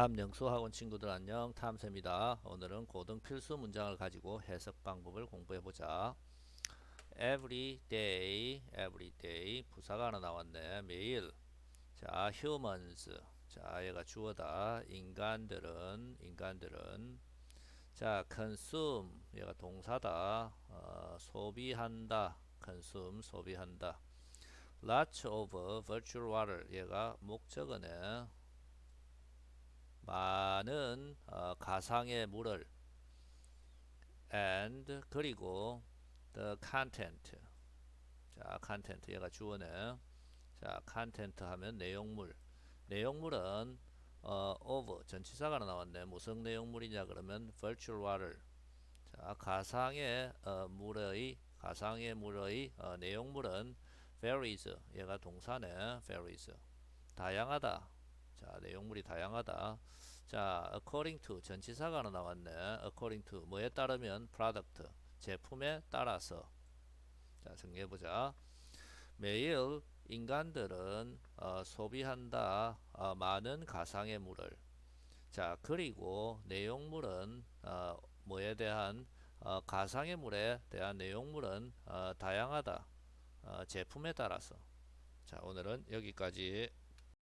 탐영수학원 친구들 안녕 탐쌤이다. 오늘은 고등 필수 문장을 가지고 해석 방법을 공부해 보자. Every day every day. 부사가 하나 나왔네. 매일. 자 humans. 자 얘가 주어다. 인간들은 인간들은. 자 consume. 얘가 동사다. 어, 소비한다. consume 소비한다. Lots of virtual water. 얘가 목적어네 많은 어, 가상의 물을 and 그리고 the content. 자 content. 얘가 주어네. 자 content 하면 내용물. 내용물은 어, of 전치사가 나왔네. 무슨 내용물이냐 그러면 virtual water. 자 가상의 어, 물의 가상의 물의 어, 내용물은 varies. 얘가 동사네. varies. 다양하다. 자 내용물이 다양하다 자 according to 전치사가 하나 나왔네. according to 뭐에 따르면 product 제품에 따라서. 자 정리해 보자. 매일 인간들은 어, 소비한다 어, 많은 가상의 물을. 자 그리고 내용물은 어, 뭐에 대한 어, 가상의 물에 대한 내용물은 어, 다양하다. 어, 제품에 따라서. 자 오늘은 여기까지